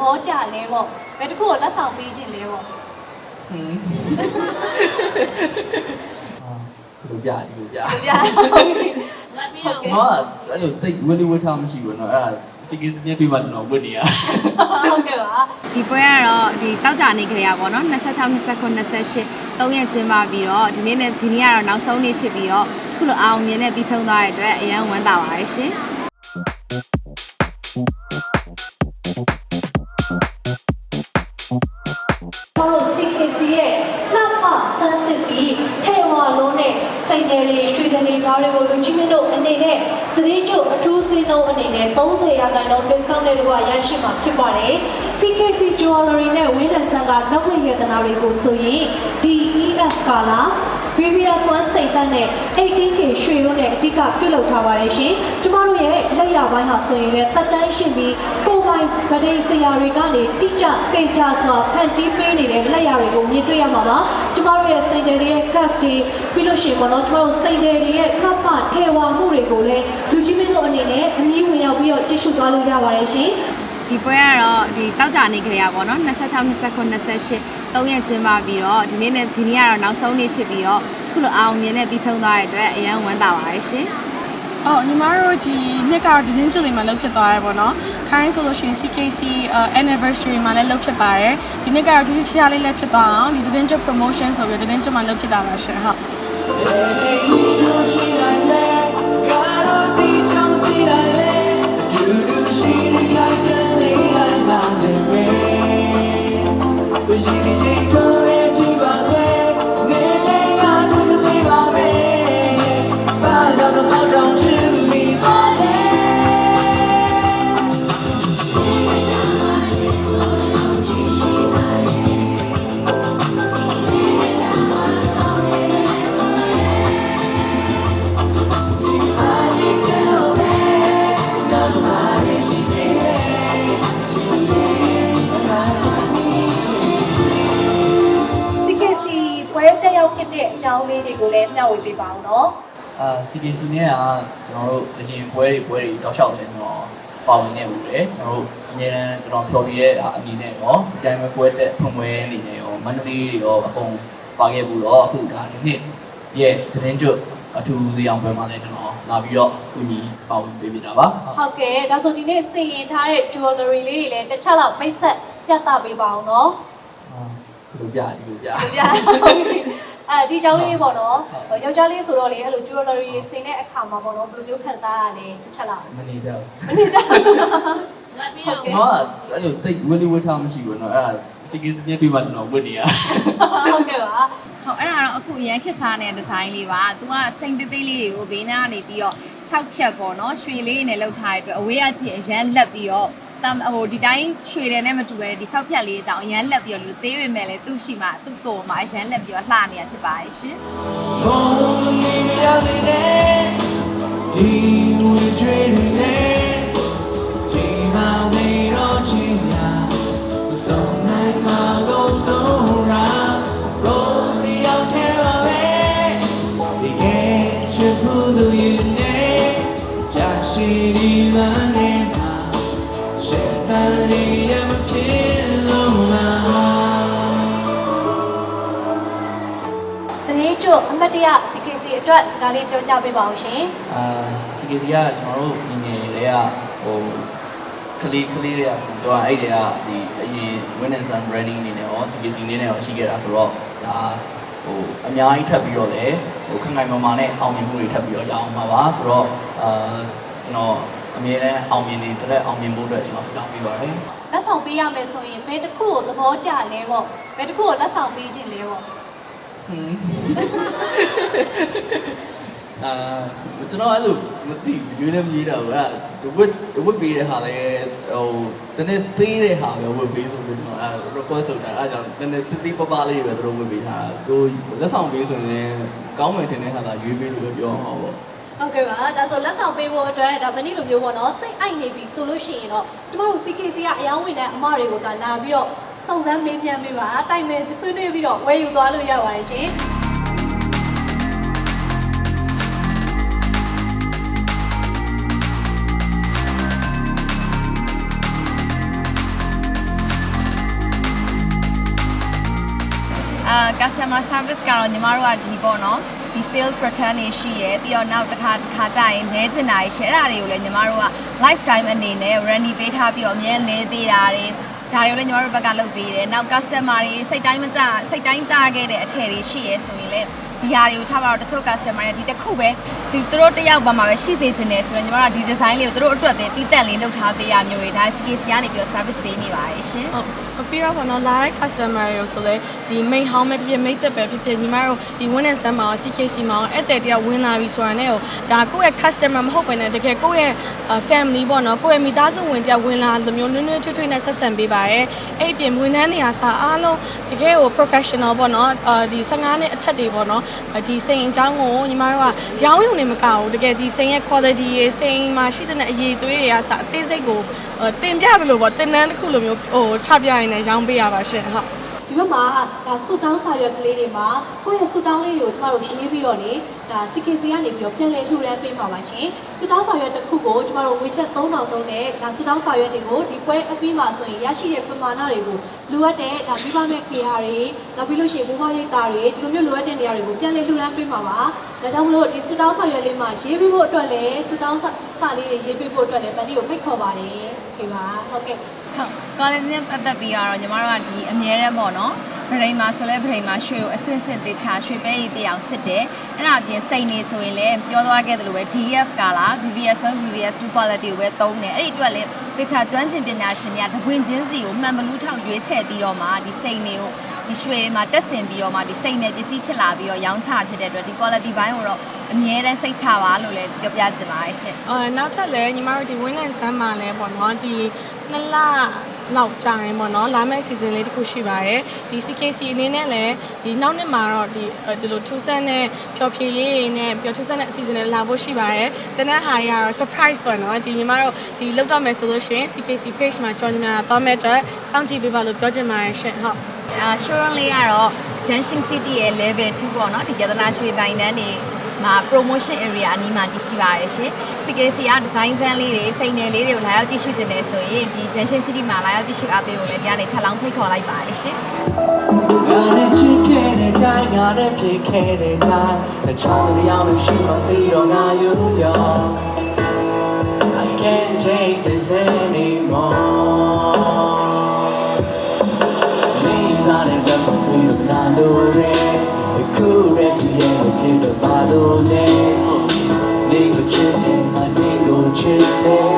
ဘောကျလဲပေါ့ဘယ်တစ်ခုကိုလက်ဆောင်ပေးခြင်းလဲပေါ့ ဟင်းအာလူပြဒီလူပြ ပြဟုတ်ပြီမပြီးတော့ ကျွန်တော်ကအဲ့လိုတိတ်ဝလီဝတ်ထားမရှိဘူးเนาะအဲ့ဒါစီကီစပြည့်ပြီးမှကျွန်တော်ဝတ်နေရ ဟုတ်ကဲ့ပါ ဒီပွဲကတော့ဒီတောက်ကြနေကြရပါတော့26 29 28 3ရက်ကျင်းပပြီးတော့ဒီနေ့နဲ့ဒီနေ့ကတော့နောက်ဆုံးနေ့ဖြစ်ပြီးတော့ခုလိုအောင်မြင်နဲ့ပြီးဆုံးသွားတဲ့အတွက်အရန်ဝမ်းသာပါတယ်ရှင် စိတ်တယ်လေးရွှေတယ်လေးကားတွေကိုလူကြီးမင်းတို့အနေနဲ့သတိကျအထူးစင်းလုံးအနေနဲ့30ရာခိုင်နှုန်း discount နဲ့တကွာရရှိမှာဖြစ်ပါတယ် CKC Jewelry နဲ့ Winner Sun ကနောက်ွယ်ရတနာတွေကိုဆိုရင် DEF ကာ လာ VVS 1စိတ်သက်နဲ့ 18K ရွှေတို့နဲ့အဓိကပြုတ်လောက်ထားပါတယ်ရှင်။ကျမတို့ရဲ့လက်ရပိုင်းဟာဆိုရင်လည်းတက်တန်းရှင်ပြီးကိုယ်ပိုင်ဗဒိဆရာတွေကနေတိကျတေချာစွာဖန်တီးပေးနေတဲ့လက်ရတွေကိုမြင်တွေ့ရမှာပါ။ကျမတို့ရဲ့စိတ်တွေရဲ့ cup တွေပြီးလို့ရှိရင်ပေါ့နော်ကျမတို့စိတ်တွေရဲ့နောက်မှထဲဝါမှုတွေကိုလည်းလူကြီးမင်းတို့အနေနဲ့အမီးဝင်ရောက်ပြီးတော့ကြည့်ရှုသွားလို့ရပါတယ်ရှင်။ဒီပွဲကတော့ဒီတောက်ကြနေကြရပါတော့26 29 28 3ရက်ကျင်းပပြီးတော့ဒီနေ့နဲ့ဒီနေ့ကတော့နောက်ဆုံးနေ့ဖြစ်ပြီးတော့ခုလိုအောင်မြင်နဲ့ပြီးဆုံးသွားတဲ့အတွက်အရန်ဝမ်းသာပါတယ်ရှင်အော်ညီမတို့ဒီနှစ်ကဒီနေ့ကျလီမှာလုပ်ဖြစ်သွားရပေါ့နော်။ခိုင်းဆိုလို့ရှိရင် CKC anniversary မှာလည်းလုပ်ဖြစ်ပါတယ်။ဒီနှစ်ကတော့ဒီချာလေးလည်းဖြစ်သွားအောင်ဒီသတင်းကျ promotion ဆိုပြီးသတင်းကျမှာလုပ်ဖြစ်တာပါရှင်ဟုတ်။။ CKC တွေကိုလည်းမျှဝေပေးပါအောင်နော်အာ CKC နဲ့ကကျွန်တော်တို့အရင်ပွဲတွေပွဲတွေတောက်လျှောက်တယ်ကျွန်တော်ပါဝင်နေဘူးလေကျွန်တော်တို့အများအားကျွန်တော်ဖြော်ပြရဲ့အနေနဲ့ရောဒီတိုင်းပဲပွဲတက်ဖွင့်ပွဲအနေနဲ့ရောမန္တလေးတွေရောအကုန်ပါခဲ့ဘူးတော့အခုဒါဒီနှစ်ရဲ့သတင်းကျွတ်အထူးစီအောင်ပွဲမှာလည်းကျွန်တော်လာပြီးတော့ခုညီပါဝင်ပေးပြတာပါ။ဟုတ်ကဲ့ဒါဆိုဒီနေ့စင်ရင်ထားတဲ့ jewelry လေးတွေလည်းတစ်ချက်လောက်မိတ်ဆက်ပြသပေးပါအောင်နော်အာလူပြဒီလူပြ။ပြ အဲဒီကြောင်းလေးပေါ့နော်။ယောက်ျားလေးဆိုတော့လေအဲ့လို jewelry စင်တဲ့အခါမှာပေါ့နော်ဘယ်လိုမျိုးခံစားရလဲတစ်ချက်လောက် မနေတော့ ။မနေ့တော့ ကျွန်တော်ကအဲ့လိုတိတ်ဝလီဝတ်ထားမရှိဘူးเนาะအဲ့ဒါ CKC ပြည့်ပြီးမှကျွန်တော်ဝတ်နေရ ဟုတ်ကဲ့ပါ ဟုတ်အဲ့ဒါတော့အခုအရန်ခက်စားနေတဲ့ဒီဇိုင်းလေးပါ။ तू ကစိန်သေးသေးလေးတွေကိုဘေးနားကနေပြီးတော့စောက်ဖြတ်ပေါ့နော်။ရွှေလေးနဲ့လှုပ်ထားတဲ့အတွက်အဝေးကကြည့်အရန်လက်ပြီးတော့တမ် ဟိုဒီတိုင်းရွှေတယ်နဲ့မတူဘဲဒီစောက်ဖြတ်လေးအကြောင်းအရန်လက်ပြီးတော့လူသေးပေမဲ့လည်းသူ့ရှိမှသူ့ကိုယ်မှာအရန်လက်ပြီးတော့လှနေတာဖြစ်ပါရဲ့ရှင်။။တ ကျအမတ်တရ CKC အတွက်စကားလေးပြောကြပေးပါအောင်ရှင်အာ CKC ကကျွန်တော်တို့ညီငယ်တွေကဟိုကလေးကလေးတွေကတော့အဲ့တွေကဒီအရင် win and sun running အနေနဲ့ရော CKC အနေနဲ့ရောရှိခဲ့တာဆိုတော့ဒါဟိုအများကြီးထပ်ပြီးတော့လည်းဟိုခိုင်ခိုင်မာမာနဲ့အောင်မြင်မှုတွေထပ်ပြီးတော့ရအောင်ပါပါဆိုတော့အာကျွန်တော်အမြဲတမ်းအောင်မြင်နေတဲ့အောင်မြင်ဖို့အတွက်ကျွန်တော်ဆုတောင်းပေးပါတယ်။လက်ဆောင်ပေးရမယ်ဆိုရင်ဘယ်တစ်ခုကိုသဘောကျလဲပေါ့။ဘယ်တစ်ခုကိုလက်ဆောင်ပေးခြင်းလဲပေါ့ ဟင်းအာကျွန်တော်အဲ့လိုမသိဘူးရွေးလည်းမရွေးတော့ဘူးအဲ့ဒဝတ်ဒဝတ်ပေးတဲ့ဟာလည်းဟိုတနေ့သေးတဲ့ဟာပဲဝတ်ပေးဆိုပြီးကျွန်တော်အဲ့ request လုပ်တာအဲ့ကြောင့်တနေ့တိတိပပလေးပဲသူတို့ဝတ်ပေးထားတာကိုလက်ဆောင်ပေးဆိုရင်လည်းကောင်းမယ်ထင်တဲ့ဟာသာရွေးပေးလို့ပဲပြောအောင်ပါပေါ့။ဟုတ်ကဲ့ပါ။ဒါဆိုလက်ဆောင်ပေးဖို့အတွက်ဒါဗနည်းလိုမျိုးပေါ့နော်။စိတ်အိုက်နေပြီဆိုလို့ရှိရင်တော့ကျမတို့ CKC ကအယောင်းဝင်တဲ့အမတွေကိုဒါလာပြီးတော့ စုံစမ်းမေးမြန်းပေးပါတိုင်မယ်ဆွေးနွေးပြီးတော့ဝယ်ယူသွားလို့ရပါတယ်ရှင်အာ customer service ကတော့ညီမတို့ကဒီပေါ့နော်ဒီ sales return တွေရှိရယ်ပြီးတော့နောက်တစ်ခါတစ်ခါကြာရင်လဲကျင်တာတွေ share တာတွေကိုလည်းညီမတို့က lifetime အနေနဲ့ ready ပေးထားပြီးတော့အမြဲလဲပေးတာတွေ ဒါတွေကိုလည်းညီမတို့ဘက်ကလုပ်ပေးတယ်နောက် customer တွေစိတ်တိုင်းမကြစိတ်တိုင်းကြခဲ့တဲ့အထည်တွေရှိရယ်ဆိုရင်လည်း ဒီဟာတွေကိုထားပါတော့တချို့ customer တွေဒီတစ်ခုပဲဒီသူတို့တစ်ယောက်ပါမှာပဲရှိစေချင်တယ်ဆိုတော့ညီမတို့ကဒီ design လေးကိုသူတို့အတွက်ပဲတည်တက်လေးလုပ်ထားပေးရမျိုးတွေဒါ CKC ကနေပြီးတော့ service ပေးနေပါတယ်ရှင်ဟုတ်ပြီးတော့ပေါ့နော် live customer ရောဆိုလဲဒီ main home ပဲဖြစ်ဖြစ် make တက်ပဲဖြစ်ဖြစ်ညီမတို့ဒီ win and send မှာ CKC မှာအဲ့တဲ့တယောက်ဝင်လာပြီဆိုတာနဲ့ဟိုဒါကိုယ့်ရဲ့ customer မဟုတ်ဘဲနဲ့တကယ်ကိုယ့်ရဲ့ family ပေါ့နော်ကိုယ့်ရဲ့မိသားစုဝင်တယောက်ဝင်လာလိုမျိုးနွေးနွေးထွေးထွေးနဲ့ဆက်ဆံပေးပါရယ်အဲ့အပြင်ဝန်ထမ်းနေရာစားအားလုံးတကယ်ကို professional ပေါ့နော်အာဒီ15နှစ်အထက်တွေပေါ့နော်ဒီစိန်အကြောင်းကိုညီမတို့ကရောင်းရုံနဲ့မကဘူးတကယ်ဒီစိန်ရဲ့ quality ရေစိန်မှာရှိတဲ့အရေးသွေးတွေကစအသေးစိတ်ကိုတင်ပြတယ်လို့ပေါ့တင်နန်းတစ်ခုလိုမျိုးဟိုချပြရင်လည်းရောင်းပေးရပါရှင်ဟုတ် ဒီဘက်မှာဒါဆူတောင်းစာရွက်ကလေးတွေမှာကိုယ့်ရဲ့ဆူတောင်းလေးတွေကိုကျမတို့ရေးပြီးတော့လေဒါ CKC ကနေပြီးတော့ပြန်လည်လှူဒန်းပေးပါပါရှင်ဆူတောင်းစာရွက်တစ်ခုကိုကျမတို့ဝေချက်3000နှုန်းနဲ့ဒါဆူတောင်းစာရွက်တွေကိုဒီပွဲအပြီးမှာဆိုရင်ရရှိတဲ့ပမာဏတွေကိုလိုအပ်တဲ့ဒါမိဘမဲ့ခေယာတွေနောက်ပြီးလို့ရှိရင်ဘိုးဘွားရိတ်သားတွေဒီလိုမျိုးလိုအပ်တဲ့နေရာတွေကိုပြန်လည်လှူဒန်းပေးပါပါဒါကြောင့်မလို့ဒီဆူတောင်းစာရွက်လေးမှာရေးပေးဖို့အတွက်လည်းဆူတောင်းစာလေးတွေရေးပေးဖို့အတွက်လည်းဗန်ဒီကိုဖိတ်ခေါ်ပါတယ်โอเคပါဟုတ်ကဲ့ ဟုတ် quality နဲ့ပတ်သက်ပြီးတော့ညီမတို့ကဒီအမြဲတမ်းပေါ့နော်ဗရိန်မှာဆိုလဲဗရိန်မှာရွှေကိုအစစ်စစ်သေးချာရွှေပဲရည်ပြအောင်စစ်တယ်အဲ့ဒါအပြင်စိတ်နေဆိုရင်လည်းပြောသွားခဲ့သလိုပဲ DF ကလာ VVS 1 VVS 2 quality ကိုပဲသုံးတယ်အဲ့ဒီအတွက်လည်းသေချာကျွမ်းကျင်ပညာရှင်တွေကတပွင့်ချင်းစီကိုမှန်ဘလူးထောက်ရွေးချယ်ပြီးတော့မှဒီစိတ်နေကို ဒီရွှေတွေမှာတက်ဆင်ပြီးတော့မှဒီစိတ်နဲ့ပစ္စည်းဖြစ်လာပြီးတော့ရောင်းချဖြစ်တဲ့အတွက်ဒီ quality ဘိုင်းကိုတော့အမြဲတမ်းစိတ်ချပါလို့လည်းပြောပြချင်ပါတယ်ရှင်အာနောက်ထပ်လည်းညီမတို့ဒီ win and sun မှာလည်းပေါ့နော်ဒီနှစ်လနောက်ကြာရင်ပေါ့နော်လာမယ့် season လေးတစ်ခုရှိပါတယ်ဒီ CKC အနေနဲ့လည်းဒီနောက်နှစ်မှာတော့ဒီဒီလိုထူးဆန်းတဲ့ပျော်ဖြေရေးတွေနဲ့ပျော်ထူးဆန်းတဲ့ season တွေလာဖို့ရှိပါတယ်ကျွန်တော်ဟာရကတော့ surprise ပေါ့နော်ဒီညီမတို့ဒီလောက်တော့မယ်ဆိုလို့ရှိရင် CKC page မှာကြော်ညီမသွားမဲ့အတွက်စောင့်ကြည့်ပေးပါလို့ပြောချင်ပါတယ်ရှင်ဟုတ် အာ showroom လေးကတော့ Junction City ရဲ့ level 2ပေါ့နော်ဒီရတနာရွှေဆိုင်တန်းနေမှာ promotion area အနီးမှာတည်ရှိပါရဲ့ရှင် CKC က design ဆန်းလေးတွေစိန်နယ်လေးတွေကိုလာရောက်ကြည့်ရှုတင်နေဆိုရင်ဒီ Junction City မှာလာရောက်ကြည့်ရှုအားပေးဖို့လည်းဒီကနေထပ်လောင်းဖိတ်ခေါ်လိုက်ပါရဲ့ရှင်ငါနဲ့ချစ်ခဲ့တဲ့တိုင်းငါနဲ့ဖြစ်ခဲ့တဲ့တိုင်းတစ်ချောင်းတစ်ယောက်လို့ရှိမှသိတော့ငါယူရော searching for.